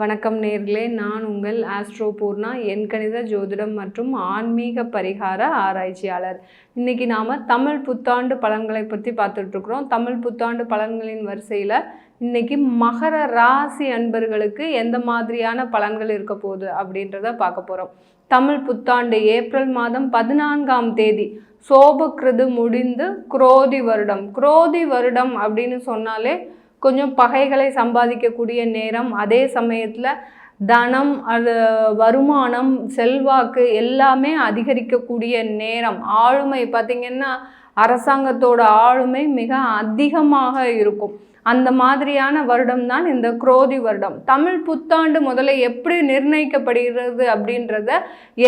வணக்கம் நேர்களே. நான் உங்கள் ஆஸ்ட்ரோ பூர்ணா எண்கணித ஜோதிடம் மற்றும் ஆன்மீக பரிகார ஆராய்ச்சியாளர். இன்றைக்கி நாம் தமிழ் புத்தாண்டு பலன்களை பற்றி பார்த்துட்ருக்குறோம் தமிழ் புத்தாண்டு பலன்களின் வரிசையில் இன்றைக்கி மகர ராசி அன்பர்களுக்கு எந்த மாதிரியான பலன்கள் இருக்க போகுது அப்படின்றத பார்க்க போகிறோம் தமிழ் புத்தாண்டு ஏப்ரல் மாதம் பதினான்காம் தேதி. சோபக்கிருது முடிந்து குரோதி வருடம். குரோதி வருடம் அப்படின்னு சொன்னாலே கொஞ்சம் பகைகளை சம்பாதிக்கக்கூடிய நேரம். அதே சமயத்தில் தனம் அது வருமானம் செல்வாக்கு எல்லாமே அதிகரிக்கக்கூடிய நேரம். ஆளுமை பார்த்திங்கன்னா அரசாங்கத்தோட ஆளுமை மிக அதிகமாக இருக்கும். அந்த மாதிரியான வருடம் தான் இந்த குரோதி வருடம். தமிழ் புத்தாண்டு முதல்ல எப்படி நிர்ணயிக்கப்படுகிறது அப்படின்றத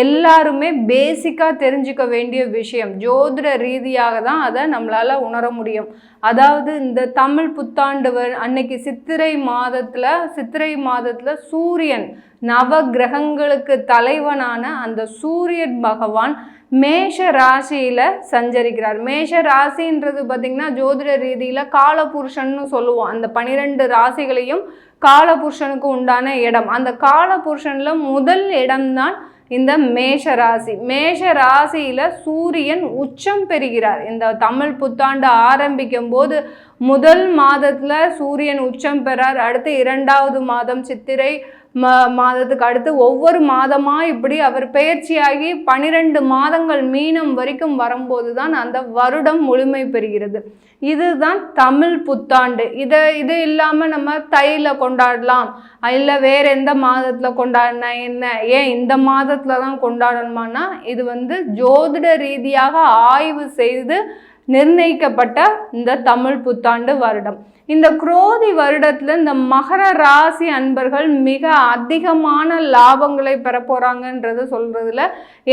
எல்லாருமே பேசிக்காக தெரிஞ்சுக்க வேண்டிய விஷயம். ஜோதிட ரீதியாக தான் அதை நம்மளால் உணர முடியும். அதாவது இந்த தமிழ் புத்தாண்டு அன்னைக்கு சித்திரை மாதத்தில் சித்திரை மாதத்தில் சூரியன் நவ கிரகங்களுக்கு தலைவனான அந்த சூரியன் பகவான் மேஷ ராசியில் சஞ்சரிக்கிறார். மேஷ ராசின்றது பார்த்திங்கன்னா ஜோதிட ரீதியில் காலபுருஷன்னு சொல்லுவோம். அந்த பனிரெண்டு ராசிகளையும் காலபுருஷனுக்கு உண்டான இடம். அந்த காலபுருஷனில் முதல் இடம்தான் இந்த மேஷ ராசி மேஷ ராசியில் சூரியன் உச்சம் பெறுகிறார். இந்த தமிழ் புத்தாண்டு ஆரம்பிக்கும் போது முதல் மாதத்தில் சூரியன் உச்சம் பெறார் அடுத்து இரண்டாவது மாதம் சித்திரை மா மாதத்துக்கு அடுத்து ஒவ்வொரு மாதமாக இப்படி அவர் பயிற்சியாகி பனிரெண்டு மாதங்கள் மீனம் வரைக்கும் வரும்போது தான் அந்த வருடம் முழுமை பெறுகிறது. இதுதான் தமிழ் புத்தாண்டு. இதை இது இல்லாமல் நம்ம தையில் கொண்டாடலாம். இல்லை வேறு எந்த மாதத்தில் கொண்டாடினா என்ன? ஏன் இந்த மாதத்தில் தான் கொண்டாடணுமானா இது வந்து ஜோதிட ரீதியாக ஆய்வு செய்து நிர்ணயிக்கப்பட்ட இந்த தமிழ் புத்தாண்டு வருடம். இந்த குரோதி வருடத்தில் இந்த மகர ராசி அன்பர்கள் மிக அதிகமான லாபங்களை பெற போகிறாங்கன்றது சொல்கிறதுல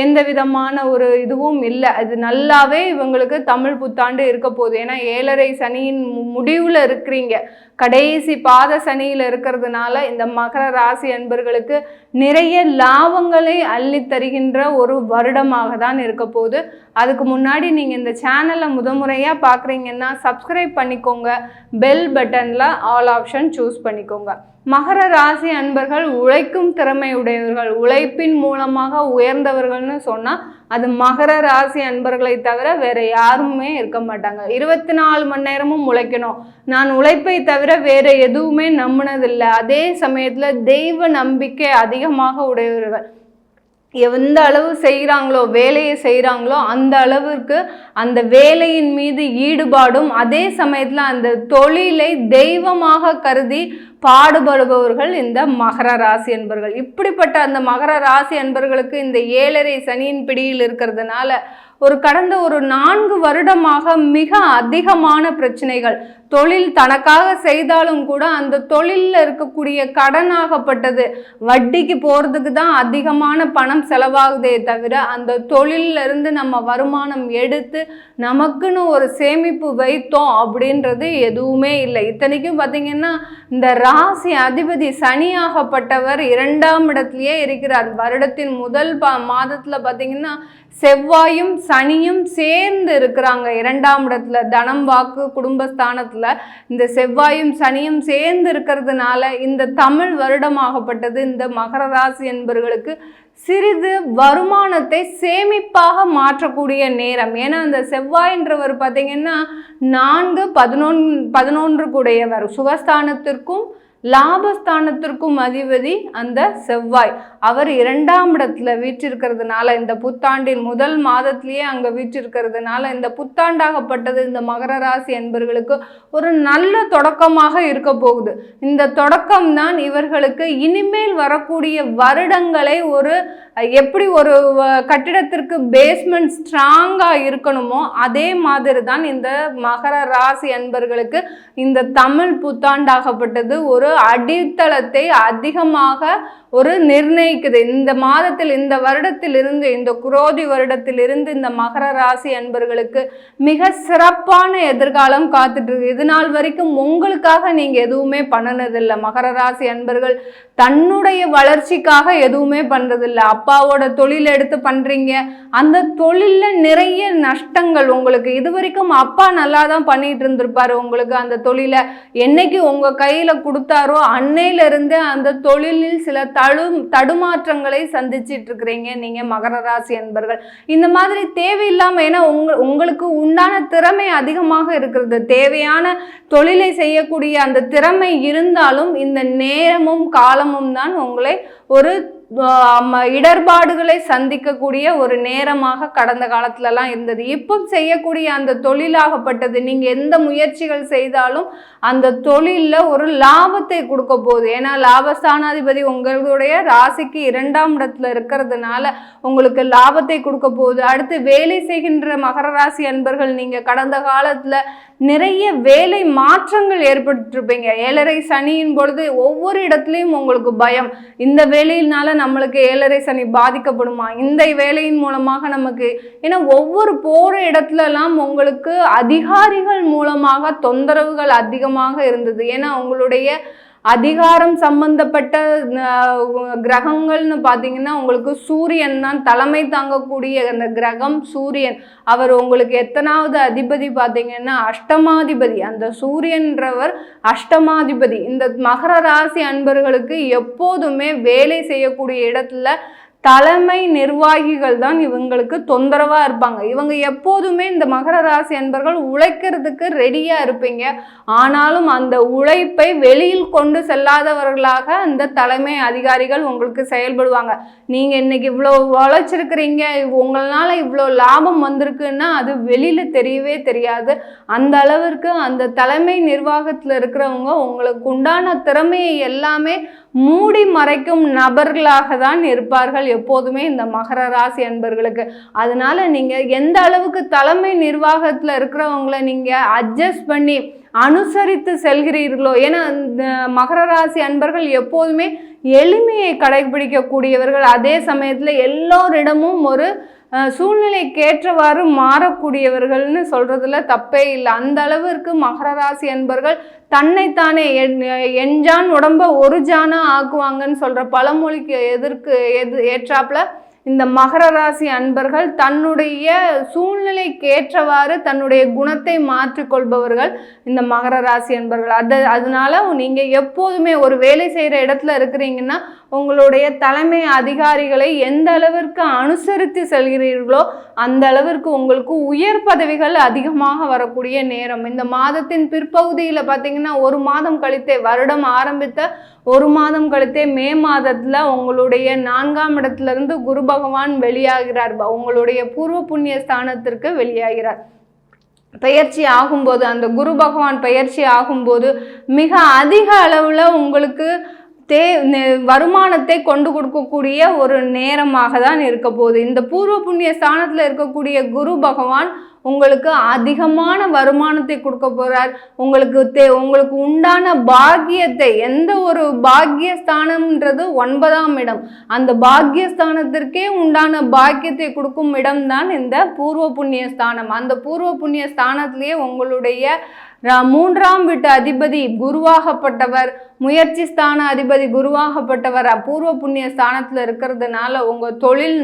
எந்த விதமான ஒரு இதுவும் இல்லை. அது நல்லாவே இவங்களுக்கு தமிழ் புத்தாண்டு இருக்க போகுது. ஏன்னா ஏழரை சனியின் முடிவில் இருக்கிறீங்க. கடைசி பாத சனியில் இருக்கிறதுனால இந்த மகர ராசி அன்பர்களுக்கு நிறைய லாபங்களை அள்ளி தருகின்ற ஒரு வருடமாக தான் இருக்க போகுது. அதுக்கு முன்னாடி நீங்கள் இந்த சேனலை முதமுறையாக பார்க்குறீங்கன்னா சப்ஸ்கிரைப் பண்ணிக்கோங்க. பெல் பட்டனில் ஆல் ஆப்ஷன் சூஸ் பண்ணிக்கோங்க. மகர ராசி அன்பர்கள் உழைக்கும் திறமை உடையவர்கள் உழைப்பின் மூலமாக உயர்ந்தவர்கள்னு சொன்னால் அது மகர ராசி அன்பர்களை தவிர வேற யாருமே இருக்க மாட்டாங்க. இருபத்தி நாலு மணி நேரமும் உழைக்கணும். நான் உழைப்பை தவிர வேற எதுவுமே நம்பினதில்லை. அதே சமயத்தில் தெய்வ நம்பிக்கை அதிகமாக உடையவர்கள். எந்த அளவு செய்கிறாங்களோ வேலையை செய்கிறாங்களோ அந்த அளவிற்கு அந்த வேலையின் மீது ஈடுபாடும் அதே சமயத்தில் அந்த தொழிலை தெய்வமாக கருதி பாடுபடுபவர்கள் இந்த மகர ராசி என்பர்கள். இப்படிப்பட்ட அந்த மகர ராசி என்பர்களுக்கு இந்த ஏழரை சனியின் பிடியில் இருக்கிறதுனால ஒரு கடந்த ஒரு நான்கு வருடமாக மிக அதிகமான பிரச்சனைகள். தொழில் தனக்காக செய்தாலும் கூட அந்த தொழிலில் இருக்கக்கூடிய கடனாகப்பட்டது. வட்டிக்கு போகிறதுக்கு தான் அதிகமான பணம் செலவாகுதே தவிர அந்த தொழிலில் இருந்து நம்ம வருமானம் எடுத்து நமக்குன்னு ஒரு சேமிப்பு வைத்தோம் அப்படின்றது எதுவுமே இல்லை. இத்தனைக்கும் பார்த்திங்கன்னா இந்த ராசி அதிபதி சனியாகப்பட்டவர் இரண்டாம் இடத்துலையே இருக்கிறார். வருடத்தின் முதல் பா மாதத்தில் பார்த்திங்கன்னா செவ்வாயும் சனியும் சேர்ந்து இருக்கிறாங்க. இரண்டாம் இடத்துல தனம் வாக்கு குடும்பஸ்தானத்தில் இந்த செவ்வாயும் சனியும் சேர்ந்து இருக்கிறதுனால இந்த தமிழ் வருடமாகப்பட்டது. இந்த மகர ராசி என்பவர்களுக்கு சிறிது வருமானத்தை சேமிப்பாக மாற்றக்கூடிய நேரம். ஏன்னா அந்த செவ்வாயின்றவர் பார்த்தீங்கன்னா நான்கு பதினொன் பதினொன்று கூடையவர் சுகஸ்தானத்திற்கும் லாபஸ்தானத்திற்கும் அதிபதி அந்த செவ்வாய். அவர் இரண்டாம் இடத்துல வீற்றிருக்கிறதுனால இந்த புத்தாண்டின் முதல் மாதத்திலேயே அங்கே வீற்றிருக்கிறதுனால இந்த புத்தாண்டாகப்பட்டது இந்த மகர ராசி என்பவர்களுக்கு ஒரு நல்ல தொடக்கமாக இருக்க போகுது. இந்த தொடக்கம் தான் இவர்களுக்கு இனிமேல் வரக்கூடிய வருடங்களை ஒரு எப்படி ஒரு கட்டிடத்திற்கு பேஸ்மெண்ட் ஸ்ட்ராங்காக இருக்கணுமோ அதே மாதிரி தான் இந்த மகர ராசி என்பர்களுக்கு இந்த தமிழ் புத்தாண்டாகப்பட்டது ஒரு அடித்தளத்தை அதிகமாக ஒரு நிர்ணயிக்குது. இந்த மாதத்தில் இந்த வருடத்திலிருந்து இந்த குரோதி வருடத்திலிருந்து இந்த மகர ராசி அன்பர்களுக்கு மிக சிறப்பான எதிர்காலம் காத்துட்டு இருக்கு இது நாள் வரைக்கும் உங்களுக்காக நீங்கள் எதுவுமே பண்ணனதில்லை. மகர ராசி அன்பர்கள் தன்னுடைய வளர்ச்சிக்காக எதுவுமே பண்ணுறதில்லை அப்பா அப்பாவோட தொழில் எடுத்து பண்ணுறீங்க அந்த தொழிலில் நிறைய நஷ்டங்கள் உங்களுக்கு. இது வரைக்கும் அப்பா நல்லா தான் பண்ணிட்டு இருந்திருப்பாரு உங்களுக்கு அந்த தொழிலை. என்னைக்கு உங்கள் கையில் கொடுத்தாரோ அன்னையிலிருந்து அந்த தொழிலில் சில தடு தடுமாற்றங்களை சந்திச்சிட்டு இருக்கிறீங்க. நீங்கள் மகர ராசி என்பர்கள். இந்த மாதிரி தேவையில்லாமல் ஏன்னா உங்க உங்களுக்கு உண்டான திறமை அதிகமாக இருக்கிறது. தேவையான தொழிலை செய்யக்கூடிய அந்த திறமை இருந்தாலும் இந்த நேரமும் காலமும் தான் உங்களை ஒரு இடர்பாடுகளை சந்திக்கக்கூடிய ஒரு நேரமாக கடந்த காலத்துலலாம் இருந்தது. இப்போ செய்யக்கூடிய அந்த தொழிலாகப்பட்டது நீங்கள் எந்த முயற்சிகள் செய்தாலும் அந்த தொழிலில் ஒரு லாபத்தை கொடுக்க போகுது. ஏன்னா லாபஸ்தானாதிபதி உங்களுடைய ராசிக்கு இரண்டாம் இடத்துல இருக்கிறதுனால உங்களுக்கு லாபத்தை கொடுக்க போகுது. அடுத்து வேலை செய்கின்ற மகர ராசி அன்பர்கள் நீங்கள் கடந்த காலத்தில் நிறைய வேலை மாற்றங்கள் ஏற்பட்டிருப்பீங்க. ஏழரை சனியின் பொழுது ஒவ்வொரு இடத்துலையும் உங்களுக்கு பயம். இந்த வேலையினால நம்மளுக்கு ஏழரை சனி பாதிக்கப்படுமா? இந்த வேலையின் மூலமாக நமக்கு ஏன்னா ஒவ்வொரு போற இடத்துலலாம் உங்களுக்கு அதிகாரிகள் மூலமாக தொந்தரவுகள் அதிகமாக இருந்தது. ஏன்னா உங்களுடைய அதிகாரம் சம்பந்தப்பட்ட கிரகங்கள்னு பார்த்தீங்கன்னா உங்களுக்கு சூரியன் தான் தலைமை தாங்கக்கூடிய அந்த கிரகம் சூரியன். அவர் உங்களுக்கு எத்தனாவது அதிபதி பார்த்தீங்கன்னா அஷ்டமாதிபதி. அந்த சூரியன்றவர் அஷ்டமாதிபதி. இந்த மகர ராசி அன்பர்களுக்கு எப்போதுமே வேலை செய்யக்கூடிய இடத்துல தலைமை நிர்வாகிகள் தான் இவங்களுக்கு தொந்தரவாக இருப்பாங்க. இவங்க எப்போதுமே இந்த மகர ராசி அன்பர்கள் உழைக்கிறதுக்கு ரெடியாக இருப்பீங்க. ஆனாலும் அந்த உழைப்பை வெளியில் கொண்டு செல்லாதவர்களாக அந்த தலைமை அதிகாரிகள் உங்களுக்கு செயல்படுவாங்க. நீங்கள் இன்னைக்கு இவ்வளோ உழைச்சிருக்கிறீங்க உங்களால் இவ்வளோ லாபம் வந்திருக்குன்னா அது வெளியில் தெரியவே தெரியாது. அந்த அளவிற்கு அந்த தலைமை நிர்வாகத்தில் இருக்கிறவங்க உங்களுக்கு உண்டான திறமையை எல்லாமே மூடி மறைக்கும் நபர்களாக தான் இருப்பார்கள் எப்போதுமே இந்த மகர ராசி அன்பர்களுக்கு. அதனால நீங்கள் எந்த அளவுக்கு தலைமை நிர்வாகத்தில் இருக்கிறவங்களை நீங்கள் அட்ஜஸ்ட் பண்ணி அனுசரித்து செல்கிறீர்களோ ஏன்னா இந்த மகர ராசி அன்பர்கள் எப்போதுமே எளிமையை கடைபிடிக்கக்கூடியவர்கள். அதே சமயத்தில் எல்லோரிடமும் ஒரு சூழ்நிலைக்கேற்றவாறு மாறக்கூடியவர்கள்னு சொல்கிறதுல தப்பே இல்லை. அந்த அளவிற்கு மகர ராசி அன்பர்கள் தன்னைத்தானே எஞ்சான் உடம்ப ஒரு ஜானா ஆக்குவாங்கன்னு சொல்கிற பழமொழிக்கு எதிர்க்கு எது ஏற்றாப்புல இந்த மகர ராசி அன்பர்கள் தன்னுடைய சூழ்நிலைக்கு ஏற்றவாறு தன்னுடைய குணத்தை மாற்றிக்கொள்பவர்கள் இந்த மகர ராசி அன்பர்கள். அது அதனால நீங்கள் எப்போதுமே ஒரு வேலை செய்கிற இடத்துல இருக்கிறீங்கன்னா உங்களுடைய தலைமை அதிகாரிகளை எந்த அளவிற்கு அனுசரித்து செல்கிறீர்களோ அந்த அளவிற்கு உங்களுக்கு உயர் பதவிகள் அதிகமாக வரக்கூடிய நேரம். இந்த மாதத்தின் பிற்பகுதியில் பார்த்தீங்கன்னா ஒரு மாதம் கழித்தே வருடம் ஆரம்பித்த ஒரு மாதம் கழித்தே மே மாதத்தில் உங்களுடைய நான்காம் இடத்துலேருந்து குரு பகவான் வெளியாகிறார். உங்களுடைய பூர்வ புண்ணிய ஸ்தானத்திற்கு வெளியாகிறார். பயிற்சி ஆகும்போது அந்த குரு பகவான் பயிற்சி ஆகும்போது மிக அதிக அளவில் உங்களுக்கு தே வருமானத்தை கொண்டு கொடுக்கக்கூடிய ஒரு நேரமாக தான் இருக்க போகுது. இந்த பூர்வ புண்ணிய ஸ்தானத்தில் இருக்கக்கூடிய குரு பகவான் உங்களுக்கு அதிகமான வருமானத்தை கொடுக்க போகிறார் உங்களுக்கு தே உங்களுக்கு உண்டான பாக்கியத்தை எந்த ஒரு பாக்கியஸ்தானம்ன்றது ஒன்பதாம் இடம். அந்த பாக்கியஸ்தானத்திற்கே உண்டான பாக்கியத்தை கொடுக்கும் இடம்தான் இந்த பூர்வ புண்ணிய ஸ்தானம் அந்த பூர்வ புண்ணிய ஸ்தானத்திலேயே உங்களுடைய மூன்றாம் வீட்டு அதிபதி குருவாகப்பட்டவர் முயற்சி ஸ்தான அதிபதி குருவாகப்பட்டவர் பூர்வ புண்ணிய ஸ்தானத்தில் இருக்கிறதுனால உங்கள் தொழில்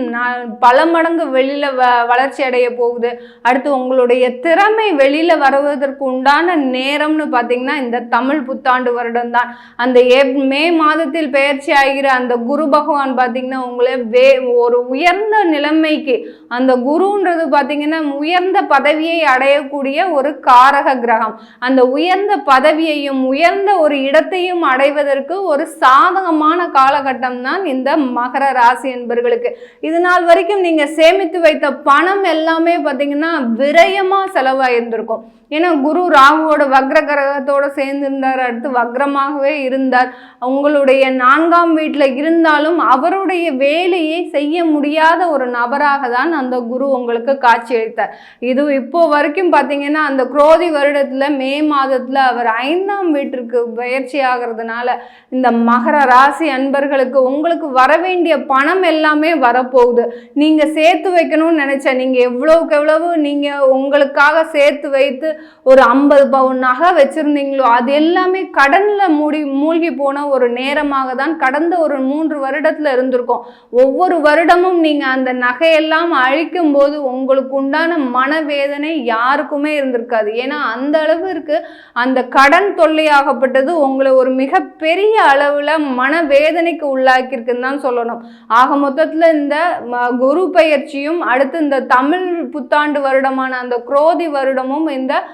பல மடங்கு வெளியில் வ வளர்ச்சி அடைய போகுது. அடுத்து உங்களுடைய திறமை வெளியில் வருவதற்கு உண்டான நேரம்னு பார்த்தீங்கன்னா இந்த தமிழ் புத்தாண்டு வருடம் தான் அந்த ஏப் மே மாதத்தில் பெயர்ச்சி ஆகிற அந்த குரு பகவான் பார்த்தீங்கன்னா உங்களை வே ஒரு உயர்ந்த நிலைமைக்கு அந்த குருன்றது பார்த்தீங்கன்னா உயர்ந்த பதவியை அடையக்கூடிய ஒரு காரக கிரகம். அந்த உயர்ந்த பதவியையும் உயர்ந்த ஒரு இடத்தையும் அடைவதற்கு ஒரு சாதகமான காலகட்டம் தான் இந்த மகர ராசி என்பவர்களுக்கு இது நாள் வரைக்கும் நீங்கள் சேமித்து வைத்த பணம் எல்லாமே பார்த்தீங்கன்னா விரயமாக செலவாயிருந்திருக்கும். ஏன்னா குரு ராகுவோட வக்ர கிரகத்தோட சேர்ந்து இருந்தார் அடுத்து வக்ரமாகவே இருந்தார். உங்களுடைய நான்காம் வீட்டில் இருந்தாலும் அவருடைய வேலையை செய்ய முடியாத ஒரு நபராக தான் அந்த குரு உங்களுக்கு காட்சியளித்தார். இது இப்போ வரைக்கும் பார்த்தீங்கன்னா அந்த குரோதி வருடத்தில் மே மாதத்தில் அவர் ஐந்தாம் வீட்டிற்கு பயிற்சி ஆகிறதுனால இந்த மகர ராசி அன்பர்களுக்கு உங்களுக்கு வர வேண்டிய பணம் எல்லாமே வரப்போகுது. நீங்கள் சேர்த்து வைக்கணும்னு நினச்ச நீங்கள் எவ்வளவுக்கு எவ்வளவு நீங்கள் உங்களுக்காக சேர்த்து வைத்து ஒரு ஐம்பது பவுன் நகை வச்சுருந்தீங்களோ அது எல்லாமே கடனில் மூடி மூழ்கி போன ஒரு நேரமாக தான் கடந்த ஒரு மூன்று வருடத்தில் இருந்திருக்கும். ஒவ்வொரு வருடமும் நீங்கள் அந்த நகையெல்லாம் அழிக்கும் போது உங்களுக்கு உண்டான மனவேதனை யாருக்குமே இருந்திருக்காது. ஏன்னா அந்த அளவிற்கு அந்த கடன் தொல்லையாகப்பட்டது உங்களை ஒரு மிகப்பெரிய அளவில் மனவேதனைக்கு உள்ளாக்கியிருக்குன்னு தான் சொல்லணும். ஆக மொத்தத்தில் இந்த ம- குரு பயிற்சியும் அடுத்து இந்த தமிழ் புத்தாண்டு வருடமான அந்த குரோதி வருடமும் இந்த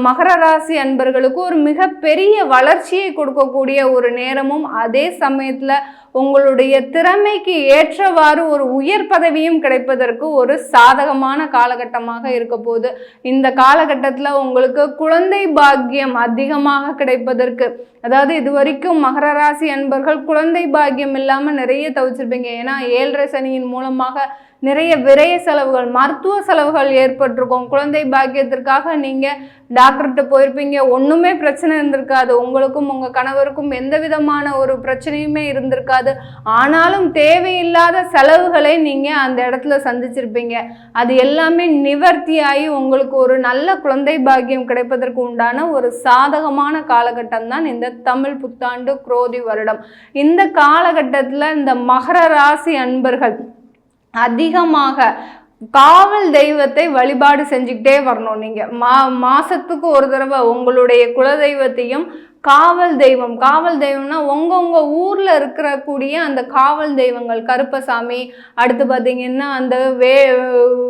மகர ராசி அன்பர்களுக்கு ஒரு மிகப்பெரிய வளர்ச்சியை கொடுக்கக்கூடிய ஒரு நேரமும் அதே சமயத்தில் உங்களுடைய திறமைக்கு ஏற்றவாறு ஒரு உயர் பதவியும் கிடைப்பதற்கு ஒரு சாதகமான காலகட்டமாக இருக்க போது இந்த காலகட்டத்தில் உங்களுக்கு குழந்தை பாக்கியம் அதிகமாக கிடைப்பதற்கு அதாவது இது வரைக்கும் மகர ராசி அன்பர்கள் குழந்தை பாக்கியம் இல்லாமல் நிறைய தவிச்சிருப்பீங்க. ஏன்னா ஏழரை சனியின் மூலமாக நிறைய விரய செலவுகள் மருத்துவ செலவுகள் ஏற்பட்டிருக்கும். குழந்தை பாக்கியத்திற்காக நீங்கள் டாக்டர்கிட்ட போயிருப்பீங்க. ஒன்றுமே பிரச்சனை இருந்திருக்காது. உங்களுக்கும் உங்கள் கணவருக்கும் எந்த விதமான ஒரு பிரச்சனையுமே இருந்திருக்காது. ஆனாலும் தேவையில்லாத செலவுகளை நீங்கள் அந்த இடத்துல சந்திச்சிருப்பீங்க. அது எல்லாமே நிவர்த்தியாகி உங்களுக்கு ஒரு நல்ல குழந்தை பாக்கியம் கிடைப்பதற்கு உண்டான ஒரு சாதகமான காலகட்டம் தான் இந்த தமிழ் புத்தாண்டு குரோதி வருடம். இந்த காலகட்டத்தில் இந்த மகர ராசி அன்பர்கள் அதிகமாக காவல் தெய்வத்தை வழிபாடு செஞ்சுக்கிட்டே வரணும் நீங்கள் மா மாதத்துக்கு ஒரு தடவை உங்களுடைய குலதெய்வத்தையும் காவல் தெய்வம். காவல் தெய்வம்னா உங்க உங்க ஊர்ல அந்த காவல் தெய்வங்கள் கருப்பசாமி அடுத்து பார்த்தீங்கன்னா அந்த வே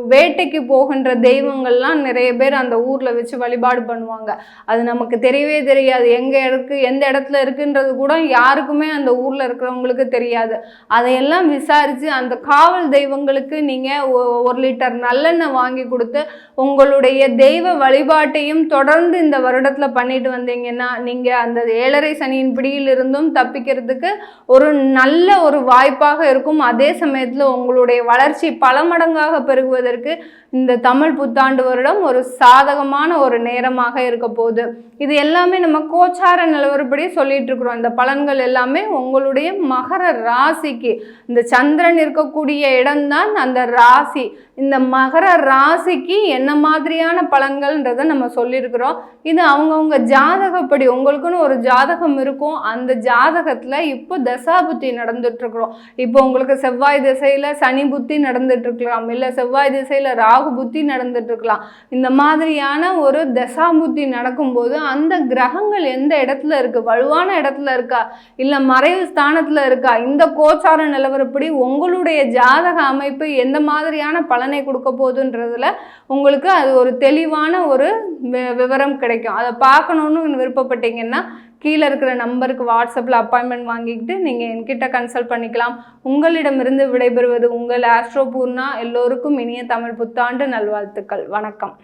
வேட்டைக்கு போகின்ற தெய்வங்கள்லாம் நிறைய பேர் அந்த ஊர்ல வச்சு வழிபாடு பண்ணுவாங்க. அது நமக்கு தெரியவே தெரியாது. எங்க இருக்கு எந்த இடத்துல இருக்குன்றது கூட யாருக்குமே அந்த ஊர்ல இருக்கிறவங்களுக்கு தெரியாது. அதையெல்லாம் விசாரிச்சு அந்த காவல் தெய்வங்களுக்கு நீங்க ஒ- ஒரு லிட்டர் நல்லெண்ணெய் வாங்கி கொடுத்து உங்களுடைய தெய்வ வழிபாட்டையும் தொடர்ந்து இந்த வருடத்துல பண்ணிட்டு வந்தீங்கன்னா நீங்க அந்த ஏழரை சனியின் பிடியில் இருந்தும் தப்பிக்கிறதுக்கு ஒரு நல்ல ஒரு வாய்ப்பாக இருக்கும். அதே சமயத்தில் உங்களுடைய வளர்ச்சி பல மடங்காக பெருகுவதற்கு இந்த தமிழ் புத்தாண்டு வருடம் ஒரு சாதகமான ஒரு நேரமாக இருக்க போகுது. இது எல்லாமே நம்ம கோச்சார நிலவரப்படி சொல்லிட்டு இருக்கிறோம். இந்த பலன்கள் எல்லாமே உங்களுடைய மகர ராசிக்கு இந்த சந்திரன் இருக்கக்கூடிய இடம்தான் அந்த ராசி. இந்த மகர ராசிக்கு என்ன மாதிரியான பலன்கள்ன்றத நம்ம சொல்லியிருக்கிறோம். இது அவங்கவுங்க ஜாதகப்படி உங்களுக்குன்னு ஒரு ஜாதகம் இருக்கும். அந்த ஜாதகத்தில் இப்போ தசாபுத்தி புத்தி நடந்துட்டுருக்குறோம். இப்போ உங்களுக்கு செவ்வாய் திசையில் சனி புத்தி நடந்துட்டுருக்கலாம். இல்லை செவ்வாய் திசையில் ராகு புத்தி நடந்துட்டுருக்கலாம். இந்த மாதிரியான ஒரு தசாபுத்தி நடக்கும்போது அந்த கிரகங்கள் எந்த இடத்துல இருக்கு? வலுவான இடத்துல இருக்கா? இல்லை மறைவு ஸ்தானத்தில் இருக்கா? இந்த கோச்சார நிலவரப்படி உங்களுடைய ஜாதக அமைப்பு எந்த மாதிரியான பலன் கொடுக்க போகுதுன்றதுல உங்களுக்கு அது ஒரு தெளிவான ஒரு வி- விவரம் கிடைக்கும். அதை பார்க்கணுன்னு விருப்பப்பட்டீங்கன்னா கீழே இருக்கிற நம்பருக்கு வாட்ஸ்அப்பில் அப்பாயின்மெண்ட் வாங்கிக்கிட்டு நீங்கள் என்கிட்ட கன்சல்ட் பண்ணிக்கலாம். உங்களிடமிருந்து விடைபெறுவது உங்கள் ஆஸ்ட்ரோபூர்ணா எல்லோருக்கும் இனிய தமிழ் புத்தாண்டு நல்வாழ்த்துக்கள். வணக்கம்.